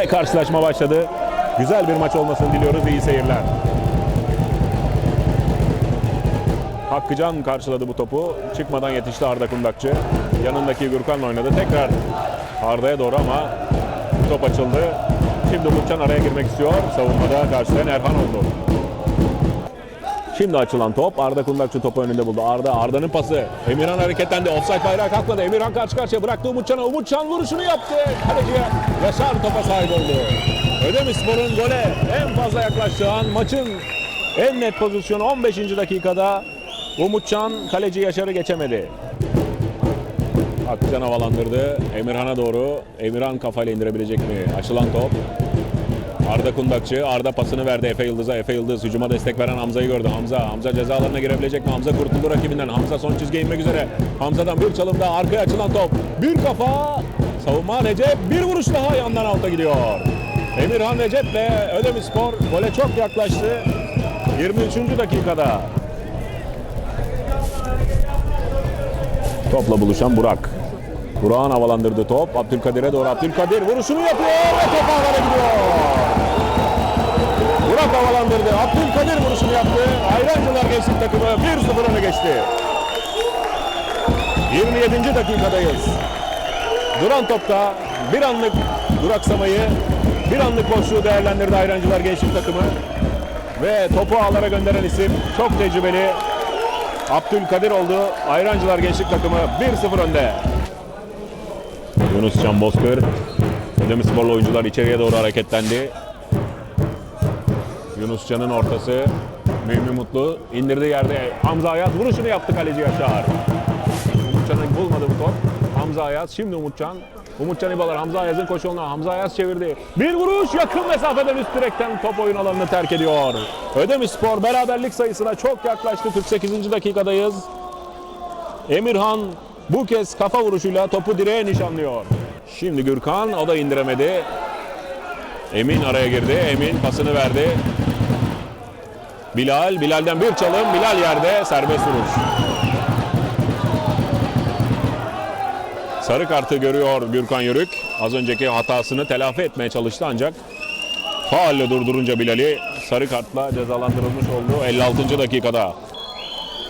Ve karşılaşma başladı. Güzel bir maç olmasını diliyoruz. İyi seyirler. Hakkıcan karşıladı bu topu. Çıkmadan yetişti Arda Kundakçı. Yanındaki Gürkan'la oynadı. Tekrar Arda'ya doğru ama top açıldı. Şimdi Umutcan araya girmek istiyor. Savunmada karşılayan Erhan oldu. Şimdi açılan top. Arda Kundakçı topu önünde buldu. Arda, Arda'nın pası. Emirhan hareketlendi. Offside bayrağı kalkmadı. Emirhan karşı karşıya bıraktı Umutcan'a. Umutcan vuruşunu yaptı. Kaleciye Yaşar topa sahip oldu. Ödemişspor'un gole en fazla yaklaştığı an maçın en net pozisyonu 15. dakikada Umutcan kaleci Yaşar'ı geçemedi. Akcan havalandırdı. Emirhan'a doğru. Emirhan kafayla indirebilecek mi? Açılan top. Arda Kundakçı, Arda pasını verdi Efe Yıldız'a. Efe Yıldız hücuma destek veren Hamza'yı gördü. Hamza, Hamza ceza alanına girebilecek mi? Hamza kurtuldu rakibinden. Hamza son çizgiye inmek üzere. Hamza'dan bir çalım daha arkaya açılan top. Bir kafa. Savunma Recep bir vuruş daha yandan alta gidiyor. Emirhan Recep ve Ödemişspor gole çok yaklaştı. 23. dakikada. Topla buluşan Burak. Burak'ın havalandırdığı top Abdülkadir'e doğru. Abdülkadir vuruşunu yapıyor ve top ağlara gidiyor. Yaptı. Ayrancılar Gençlik takımı 1-0 öne geçti. 27. dakikadayız. Duran topta bir anlık duraksamayı, bir anlık boşluğu değerlendirdi Ayrancılar Gençlik takımı. Ve topu ağlara gönderen isim çok tecrübeli Abdülkadir oldu. Ayrancılar Gençlik takımı 1-0 önde. Yunus Can Bozkır. Ödemişsporlu oyuncular içeriye doğru hareketlendi. Yunus Can'ın ortası. Mühimi Mutlu indirdiği yerde Hamza Ayaz vuruşunu yaptı kaleci Yaşar. Umutcan'ı bulmadı bu top. Hamza Ayaz şimdi Umutcan. Umutcan İbalar Hamza Ayaz'ın koşu yoluna Hamza Ayaz çevirdi. Bir vuruş yakın mesafeden üst direkten top oyun alanını terk ediyor. Ödemişspor beraberlik sayısına çok yaklaştı. 48. dakikadayız. Emirhan bu kez kafa vuruşuyla topu direğe nişanlıyor. Şimdi Gürkan o da indiremedi. Emin araya girdi. Emin pasını verdi. Bilal, Bilal'den bir çalım. Bilal yerde serbest vuruş. Sarı kartı görüyor Gürkan Yörük. Az önceki hatasını telafi etmeye çalıştı ancak faulle durdurunca Bilal'i sarı kartla cezalandırılmış oldu 56. dakikada.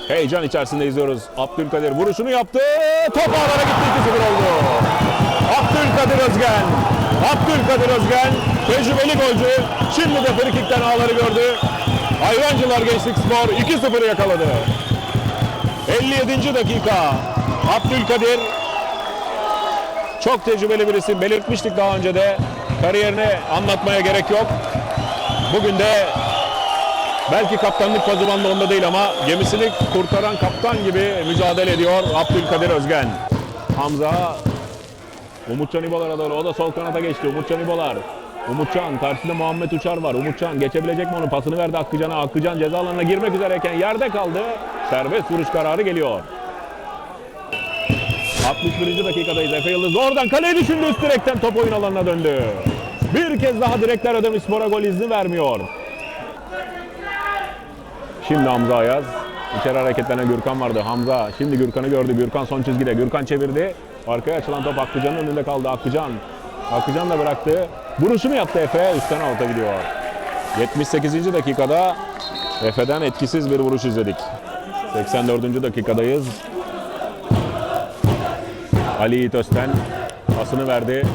Heyecan içerisinde izliyoruz. Abdülkadir vuruşunu yaptı. Top ağlara gitti 2-0 oldu. Abdülkadir Özgen. Abdülkadir Özgen tecrübeli golcü. Şimdi de frikikten ağları gördü. Hayvancılar Gençlik Spor 2-0 yakaladı. 57. dakika. Abdülkadir çok tecrübeli bir isim. Belirtmiştik daha önce de. Kariyerini anlatmaya gerek yok. Bugün de belki kaptanlık fazımanda onda değil ama gemisini kurtaran kaptan gibi mücadele ediyor Abdülkadir Özgen. Hamza Umutcan İbolar'a doğru. O da sol kanata geçti. Umutcan İbolar. Umutcan karşısında Muhammed Uçar var. Umutcan geçebilecek mi onun pasını verdi Hakkıcan'a. Hakkıcan ceza alanına girmek üzereyken yerde kaldı. Serbest vuruş kararı geliyor. 61. dakikadayız. Efe Yıldız oradan kaleye düşündü üst direkten top oyun alanına döndü. Bir kez daha direkler Ödemişspor'a gol izni vermiyor. Şimdi Hamza Ayaz. İçeri hareketlenen Gürkan vardı. Hamza şimdi Gürkan'ı gördü. Gürkan son çizgide. Gürkan çevirdi. Arkaya açılan top Hakkıcan'ın önünde kaldı. Hakkıcan. Hakkıcan da bıraktı. Vuruşunu yaptı Efe. Üstten alta gidiyor. 78. dakikada Efe'den etkisiz bir vuruş izledik. 84. dakikadayız. Ali Yiğit Özten pasını verdi.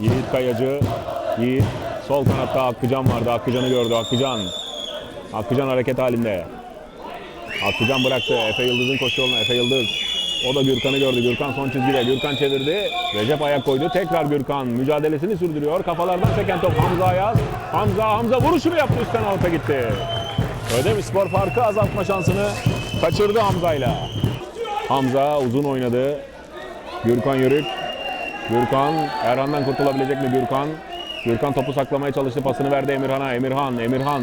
Yiğit Kayacı. Yiğit sol kanatta Hakkıcan vardı. Hakkıcan'ı gördü. Hakkıcan. Hakkıcan hareket halinde. Hakkıcan bıraktı. Efe Yıldız'ın koşu yoluna. Efe Yıldız. O da Gürkan'ı gördü. Gürkan son çizgide. Gürkan çevirdi. Recep ayak koydu. Tekrar Gürkan mücadelesini sürdürüyor. Kafalardan seken top Hamza Ayaz. Hamza Hamza vuruşunu yaptı. Üstten alta gitti. Ödemişspor farkı azaltma şansını kaçırdı Hamza'yla. Hamza uzun oynadı. Gürkan Yörük. Gürkan Erhan'dan kurtulabilecek mi Gürkan? Gürkan topu saklamaya çalıştı. Pasını verdi Emirhan'a. Emirhan, Emirhan.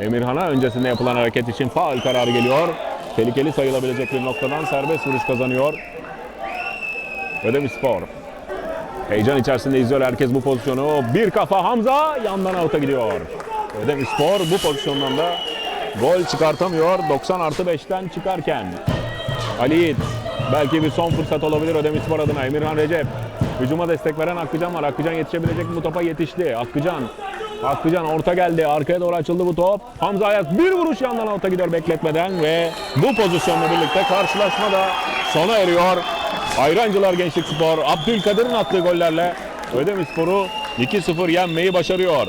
Emirhan'a öncesinde yapılan hareket için faul kararı geliyor. Tehlikeli sayılabilecek bir noktadan serbest vuruş kazanıyor. Ödemişspor. Heyecan içerisinde izliyor herkes bu pozisyonu. Bir kafa Hamza yandan alta gidiyor. Ödemişspor bu pozisyondan da gol çıkartamıyor. 90 artı 5'ten çıkarken. Ali Yiğit. Belki bir son fırsat olabilir Ödemişspor adına. Emirhan Recep. Hücuma destek veren Aklıcan var. Aklıcan yetişebilecek mi bu topa? Yetişti. Aklıcan. Aklıcan orta geldi. Arkaya doğru açıldı bu top. Hamza Ayak bir vuruş yandan alta gidiyor bekletmeden ve bu pozisyonla birlikte karşılaşma da sona eriyor. Ayrancılar Gençlik Spor Abdülkadir'in attığı gollerle Ödemiş Spor'u 2-0 yenmeyi başarıyor.